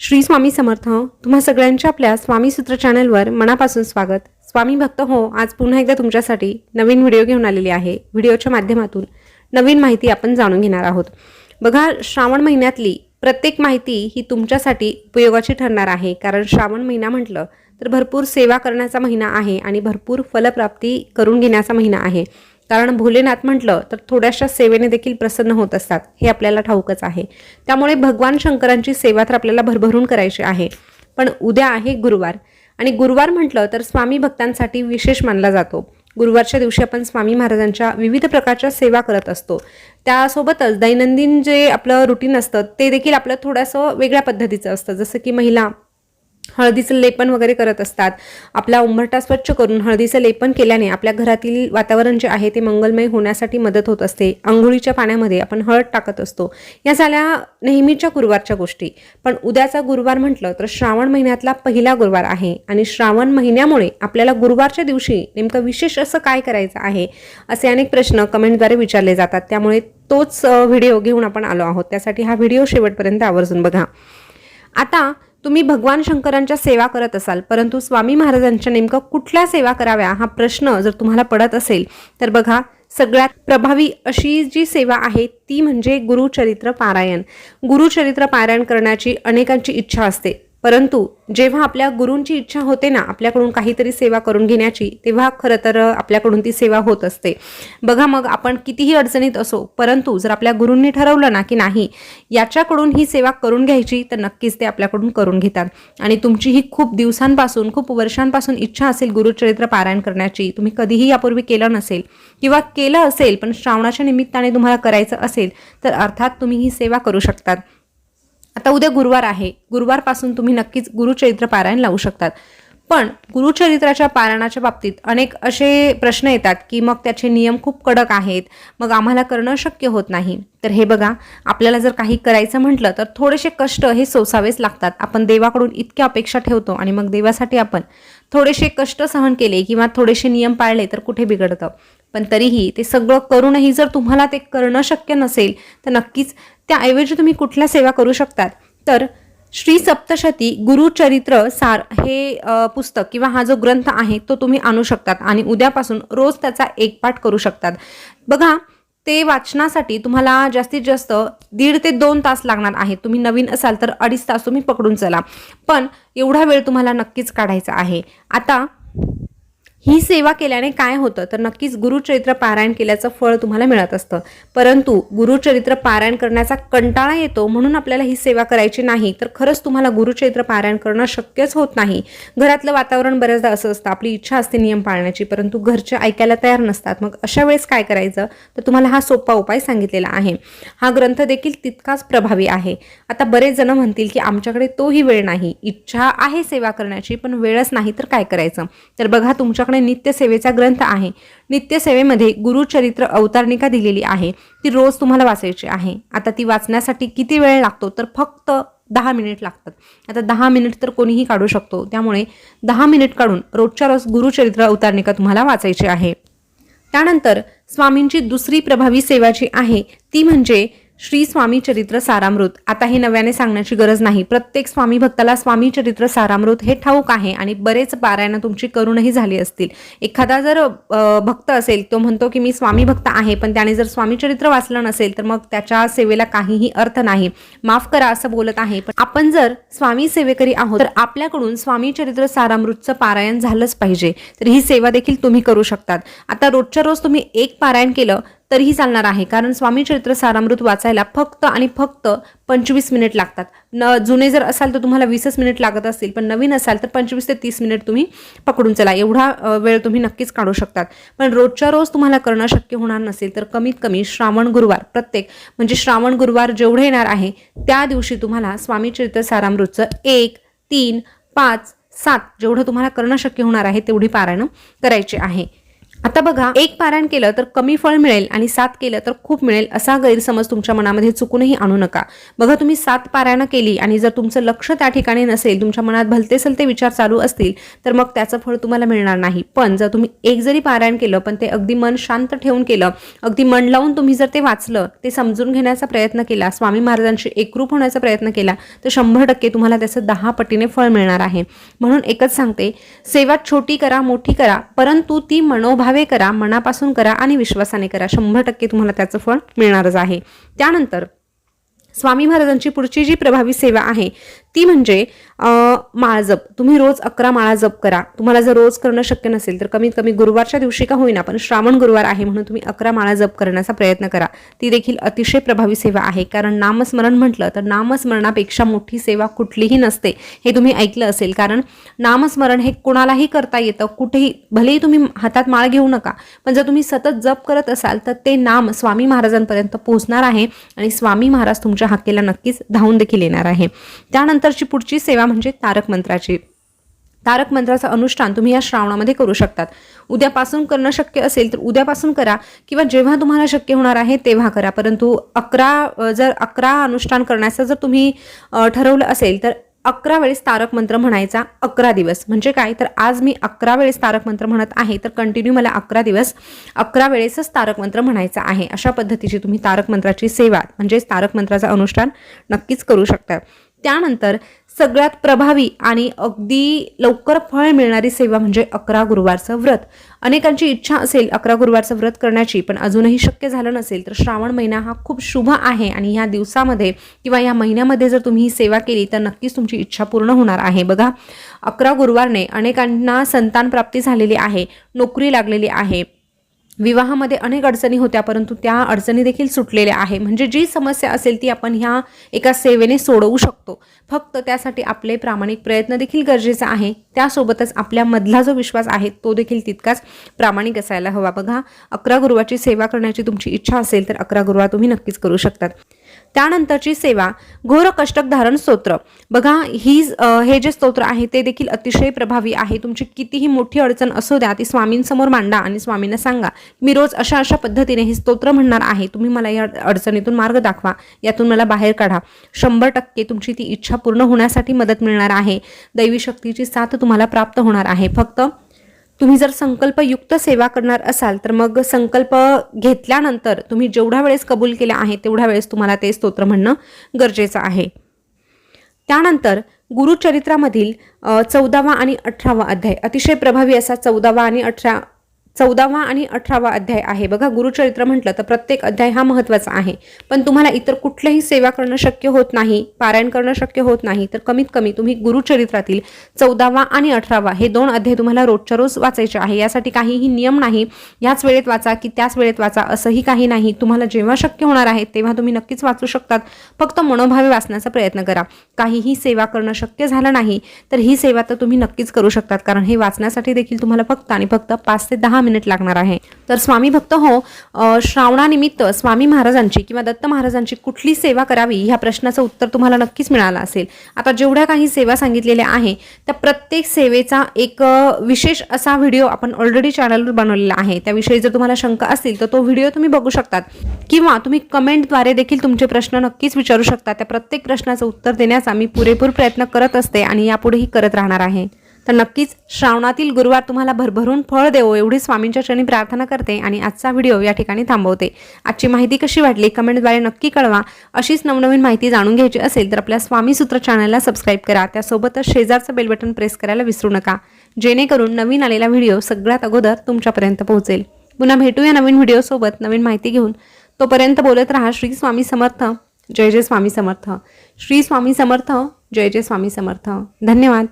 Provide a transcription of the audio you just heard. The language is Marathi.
श्री स्वामी समर्थ तुम्हा सगळ्यांच्या आपल्या स्वामी सूत्र चॅनलवर मनापासून स्वागत. स्वामी भक्त हो आज पुन्हा एकदा तुमच्यासाठी नवीन व्हिडिओ घेऊन आलेली आहे. व्हिडिओच्या माध्यमातून नवीन माहिती आपण जाणून घेणार आहोत. बघा श्रावण महिन्यातली प्रत्येक माहिती ही तुमच्यासाठी उपयोगाची ठरणार आहे. कारण श्रावण महिना म्हटलं तर भरपूर सेवा करण्याचा महिना आहे आणि भरपूर फलप्राप्ती करून घेण्याचा महिना आहे. कारण भोलेनाथ म्हटलं तर थोड्याशा सेवेने देखील प्रसन्न होत असतात. हे आपल्याला ठाऊकच आहे. त्यामुळे भगवान शंकरांची सेवा तर आपल्याला भरभरून करायची आहे. पण उद्या आहे गुरुवार. आणि गुरुवार म्हटलं तर स्वामी भक्तांसाठी विशेष मानला जातो. गुरुवारच्या दिवशी आपण स्वामी महाराजांच्या विविध प्रकारच्या सेवा करत असतो. त्यासोबतच दैनंदिन जे आपलं रुटीन असतं ते देखील आपलं थोडंसं वेगळ्या पद्धतीचं असतं. जसं की महिला हळदीचं लेपन वगैरे करत असतात. आपला उंबरटा स्वच्छ करून हळदीचं लेपन केल्याने आपल्या घरातील वातावरण जे आहे ते मंगलमय होण्यासाठी मदत होत असते. आंघोळीच्या पाण्यामध्ये आपण हळद टाकत असतो. या झाल्या नेहमीच्या गुरुवारच्या गोष्टी. पण उद्याचा गुरुवार म्हटलं तर श्रावण महिन्यातला पहिला गुरुवार आहे आणि श्रावण महिन्यामुळे आपल्याला गुरुवारच्या दिवशी नेमकं विशेष असं काय करायचं आहे असे अनेक प्रश्न कमेंटद्वारे विचारले जातात. त्यामुळे तोच व्हिडिओ घेऊन आपण आलो आहोत. त्यासाठी हा व्हिडिओ शेवटपर्यंत आवर्जून बघा. आता तुम्ही भगवान शंकरांच्या सेवा करत असाल परंतु स्वामी महाराजांच्या नेमकं कुठल्या सेवा कराव्या हा प्रश्न जर तुम्हाला पडत असेल तर बघा सगळ्यात प्रभावी अशी जी सेवा आहे ती म्हणजे गुरुचरित्र पारायण. गुरुचरित्र पारायण करण्याची अनेकांची इच्छा असते. परंतु जेव्हा आपल्या गुरूंची इच्छा होते ना आपल्याकडून काहीतरी सेवा करून घेण्याची तेव्हा खरं तर आपल्याकडून ती सेवा होत असते. बघा मग आपण कितीही अडचणीत असो परंतु जर आपल्या गुरूंनी ठरवलं ना की नाही याच्याकडून ही सेवा करून घ्यायची तर नक्कीच ते आपल्याकडून करून घेतात. आणि तुमची ही खूप दिवसांपासून खूप वर्षांपासून इच्छा असेल गुरुचरित्र पारायण करण्याची तुम्ही कधीही यापूर्वी केलं नसेल किंवा केलं असेल पण श्रावणाच्या निमित्ताने तुम्हाला करायचं असेल तर अर्थात तुम्ही ही सेवा करू शकतात. आता उद्या गुरुवार आहे. गुरुवारपासून तुम्ही नक्कीच गुरुचरित्र पारायण लावू शकतात. पण गुरुचरित्राच्या पारायणाच्या बाबतीत अनेक असे प्रश्न येतात की मग त्याचे नियम खूप कडक आहेत मग आम्हाला करणं शक्य होत नाही. तर हे बघा आपल्याला जर काही करायचं म्हटलं तर थोडेसे कष्ट हे सोसावेच लागतात. आपण देवाकडून इतक्या अपेक्षा ठेवतो आणि मग देवासाठी आपण थोडेसे कष्ट सहन केले किंवा थोडेसे नियम पाळले तर कुठे बिघडतं? पण तरीही ते सगळं करूनही जर तुम्हाला ते करणं शक्य नसेल तर नक्कीच त्याऐवजी तुम्ही कुठल्या सेवा करू शकतात? तर श्री सप्तशती गुरुचरित्र सार हे पुस्तक किंवा हा जो ग्रंथ आहे तो तुम्ही आणू शकतात आणि उद्यापासून रोज त्याचा एक पाठ करू शकतात. बघा ते वाचनासाठी तुम्हाला जास्तीत जास्त दीड ते दोन तास लागणार आहे तुम्ही नवीन असाल तर अडीच तास तुम्ही पकडून चला. पण एवढा वेळ तुम्हाला नक्कीच काढायचा आहे. आता ही सेवा केल्याने काय होतं? तर नक्कीच गुरुचरित्र पारायण केल्याचं फळ तुम्हाला मिळत असतं. परंतु गुरुचरित्र पारायण करण्याचा कंटाळा येतो म्हणून आपल्याला ही सेवा करायची नाही. तर खरंच तुम्हाला गुरुचरित्र पारायण करणं शक्यच होत नाही. घरातलं वातावरण बऱ्याचदा असं असतं आपली इच्छा असते नियम पाळण्याची परंतु घरचे ऐकायला तयार नसतात. मग अशा वेळेस काय करायचं? तर तुम्हाला हा सोपा उपाय सांगितलेला आहे. हा ग्रंथ देखील तितकाच प्रभावी आहे. आता बरेच जण म्हणतील की आमच्याकडे तोही वेळ नाही. इच्छा आहे सेवा करण्याची पण वेळच नाही तर काय करायचं? तर बघा तुमच्या तुमच्याकडे नित्यसेवेचा ग्रंथ आहे. नित्यसेवेमध्ये गुरुचरित्र अवतारणिका दिलेली आहे. ती रोज तुम्हाला वाचायची आहे. आता ती वाचण्यासाठी किती वेळ लागतो? तर फक्त दहा मिनिट लागतात. आता दहा मिनिट तर कोणीही काढू शकतो. त्यामुळे दहा मिनिट काढून रोजच्या रोज गुरुचरित्र अवतारणिका तुम्हाला वाचायची आहे. त्यानंतर स्वामींची दुसरी प्रभावी सेवा जी आहे ती म्हणजे श्री स्वामी चरित्र सारामृत. आता हे नव्याने सांगण्याची गरज नाही. प्रत्येक स्वामी भक्ताला स्वामी चरित्र सारामृत हे ठाऊक आहे आणि बरेच पारायणं तुमची करूनही झाली असतील. एखादा जर भक्त असेल तो म्हणतो की मी स्वामी भक्त आहे पण त्याने जर स्वामी चरित्र वाचलं नसेल तर मग त्याच्या सेवेला काहीही अर्थ नाही. माफ करा असं बोलत आहे पण आपण जर स्वामी सेवेकरी आहोत तर आपल्याकडून स्वामी चरित्र सारामृतचं पारायण झालंच पाहिजे. तर ही सेवा देखील तुम्ही करू शकतात. आता रोजच्या रोज तुम्ही एक पारायण केलं तरीही चालणार आहे. कारण स्वामी चरित्र सारामृत वाचायला फक्त आणि फक्त पंचवीस मिनिट लागतात. न जुने जर असाल तर तुम्हाला वीसच मिनिट लागत असतील पण नवीन असाल तर पंचवीस ते तीस मिनिट तुम्ही पकडून चला. एवढा वेळ तुम्ही नक्कीच काढू शकतात. पण रोजच्या रोज तुम्हाला करणं शक्य होणार नसेल तर कमीत कमी श्रावण गुरुवार प्रत्येक म्हणजे श्रावण गुरुवार जेवढे येणार आहे त्या दिवशी तुम्हाला स्वामी चरित्र सारामृतचं एक तीन पाच सात जेवढं तुम्हाला करणं शक्य होणार आहे तेवढी पारायणं करायची आहे. आता बघा एक पारायण केलं तर कमी फळ मिळेल आणि सात केलं तर खूप मिळेल असा गैरसमज तुमच्या मनामध्ये चुकूनही आणू नका. बघा तुम्ही सात पारायणं केली आणि जर तुमचं लक्ष त्या ठिकाणी नसेल तुमच्या मनात भलते सलते विचार चालू असतील तर मग त्याचं फळ तुम्हाला मिळणार नाही. पण जर तुम्ही एक जरी पारायण केलं पण ते अगदी मन शांत ठेवून केलं अगदी मन लावून तुम्ही जर ते वाचलं ते समजून घेण्याचा प्रयत्न केला स्वामी महाराजांशी एकरूप होण्याचा प्रयत्न केला तर शंभर टक्के तुम्हाला त्याचं दहा पटीने फळ मिळणार आहे. म्हणून एकच सांगते सेवा छोटी करा मोठी करा परंतु ती मनोभाव करा मनापासून करा आणि विश्वासाने करा. शंभर टक्के तुम्हाला त्याचं फळ मिळणारच आहे. त्यानंतर स्वामी महाराजांची पुढची जी प्रभावी सेवा आहे ती म्हणजे माळजप माळ जप. तुम्ही रोज अकरा माळा जप करा. तुम्हाला जर रोज करणं शक्य नसेल तर कमीत कमी गुरुवारच्या दिवशी का होईना पण श्रावण गुरुवार आहे म्हणून तुम्ही अकरा माळा जप करण्याचा प्रयत्न करा. ती देखील अतिशय प्रभावी सेवा आहे. कारण नामस्मरण म्हटलं तर नामस्मरणापेक्षा मोठी सेवा कुठलीही नसते. हे तुम्ही ऐकलं असेल. कारण नामस्मरण हे कोणालाही करता येतं. कुठेही भलेही तुम्ही हातात माळ घेऊ नका पण जर तुम्ही सतत जप करत असाल तर ते नाम स्वामी महाराजांपर्यंत पोहोचणार आहे आणि स्वामी महाराज तुमच्या हाकेला नक्कीच धावून देखील येणार आहे. त्यानंतर त्यानंतरची पुढची सेवा म्हणजे तारक मंत्राची. तारक मंत्राचं अनुष्ठान तुम्ही या श्रावणामध्ये करू शकतात. उद्यापासून करणं शक्य असेल तर उद्यापासून करा किंवा जेव्हा तुम्हाला शक्य होणार आहे तेव्हा करा. परंतु अकरा जर अकरा अनुष्ठान करण्याचं जर तुम्ही ठरवलं असेल तर अकरा वेळेस तारक मंत्र म्हणायचा अकरा दिवस. म्हणजे काय? तर आज मी अकरा वेळेस तारक मंत्र म्हणत आहे तर कंटिन्यू मला अकरा दिवस अकरा वेळेसच तारक मंत्र म्हणायचा आहे. अशा पद्धतीची तुम्ही तारक मंत्राची सेवा म्हणजेच तारक मंत्राचं अनुष्ठान नक्कीच करू शकता. त्यानंतर सगळ्यात प्रभावी आणि अगदी लवकर फळ मिळणारी सेवा म्हणजे अकरा गुरुवारचं व्रत. अनेकांची इच्छा असेल अकरा गुरुवारचं व्रत करण्याची पण अजूनही शक्य झालं नसेल तर श्रावण महिना हा खूप शुभ आहे आणि ह्या दिवसामध्ये किंवा या महिन्यामध्ये जर तुम्ही ही सेवा केली तर नक्कीच तुमची इच्छा पूर्ण होणार आहे. बघा अकरा गुरुवारने अनेकांना संतान प्राप्ती झालेली आहे नोकरी लागलेली आहे. विवाहामध्ये अनेक अडचणी होत्या परंतु त्या अडचणी देखील सुटलेल्या आहे. म्हणजे जी समस्या असेल ती आपण ह्या एका सेवेने सोडवू शकतो. फक्त त्यासाठी आपले प्रामाणिक प्रयत्न देखील गरजेचा आहे. त्यासोबतच आपल्यामधला जो विश्वास आहे तो देखील तितकाच प्रामाणिक असायला हवा. बघा अकरा गुरुवाची सेवा करण्याची तुमची इच्छा असेल तर अकरा गुरुवार तुम्ही नक्कीच करू शकतात. त्यानंतरची सेवा घोर कष्टक धारण स्तोत्र. बघा ही हे जे स्तोत्र आहे ते देखील अतिशय प्रभावी आहे. तुमची कितीही मोठी अडचण असू द्या ती स्वामींसमोर मांडा आणि स्वामींना सांगा मी रोज अशा अशा पद्धतीने हे स्तोत्र म्हणणार आहे. तुम्ही मला या अडचणीतून मार्ग दाखवा. यातून मला बाहेर काढा. शंभर टक्के तुमची ती इच्छा पूर्ण होण्यासाठी मदत मिळणार आहे. दैवी शक्तीची साथ तुम्हाला प्राप्त होणार आहे. फक्त तुम्ही जर संकल्पयुक्त सेवा करणार असाल तर मग संकल्प घेतल्यानंतर तुम्ही जेवढ्या वेळेस कबूल केला आहे तेवढ्या वेळेस तुम्हाला ते स्तोत्र म्हणणं गरजेचं आहे. त्यानंतर गुरुचरित्रामधील चौदावा आणि अठरावा अध्याय अतिशय प्रभावी असा चौदावा आणि अठरा चौदावा आणि अठरावा अध्याय आहे. बघा गुरुचरित्र म्हटलं तर प्रत्येक अध्याय हा महत्त्वाचा आहे. पण तुम्हाला इतर कुठल्याही सेवा करणं शक्य होत नाही पारायण करणं शक्य होत नाही तर कमीत कमी तुम्ही गुरुचरित्रातील चौदावा आणि अठरावा हे दोन अध्याय तुम्हाला रोजच्या रोज वाचायचे आहे. यासाठी काहीही नियम नाही. याच वेळेत वाचा की त्याच वेळेत वाचा असंही काही नाही. तुम्हाला जेव्हा शक्य होणार आहे तेव्हा तुम्ही नक्कीच वाचू शकतात. फक्त मनोभावे वाचण्याचा प्रयत्न करा. काहीही सेवा करणं शक्य झालं नाही तर ही सेवा तर तुम्ही नक्कीच करू शकतात. कारण हे वाचण्यासाठी देखील तुम्हाला फक्त आणि फक्त पाच ते दहा मिनिट लागणार आहे. तर स्वामी भक्त हो श्रावणानिमित्त स्वामी महाराजांची किंवा दत्त महाराजांची कुठली सेवा करावी ह्या प्रश्नाचं उत्तर तुम्हाला नक्कीच मिळालं असेल. आता जेवढ्या काही सेवा सांगितलेल्या आहे त्या प्रत्येक सेवेचा एक विशेष असा व्हिडिओ आपण ऑलरेडी चॅनलवर बनवलेला आहे. त्याविषयी जर तुम्हाला शंका असतील तर तो व्हिडिओ तुम्ही बघू शकतात. किंवा तुम्ही कमेंटद्वारे देखील तुमचे प्रश्न नक्कीच विचारू शकता. त्या प्रत्येक प्रश्नाचं उत्तर देण्याचा मी पुरेपूर प्रयत्न करत असते आणि यापुढेही करत राहणार आहे. तर नक्कीच श्रावणातील गुरुवार तुम्हाला भरभरून फळ देवो एवढी स्वामींच्या क्षणी प्रार्थना करते आणि आजचा व्हिडिओ या ठिकाणी थांबवते. आजची माहिती कशी वाटली कमेंटद्वारे नक्की कळवा. अशीच नवनवीन माहिती जाणून घ्यायची असेल तर आपल्या स्वामी सूत्र चॅनलला सबस्क्राईब करा. त्यासोबतच शेजारचं बेल बटन प्रेस करायला विसरू नका. जेणेकरून नवीन आलेला व्हिडिओ सगळ्यात अगोदर तुमच्यापर्यंत पोहोचेल. पुन्हा भेटूया नवीन व्हिडिओसोबत नवीन माहिती घेऊन. तोपर्यंत बोलत राहा श्री स्वामी समर्थ. जय जय स्वामी समर्थ. श्री स्वामी समर्थ. जय जय स्वामी समर्थ. धन्यवाद.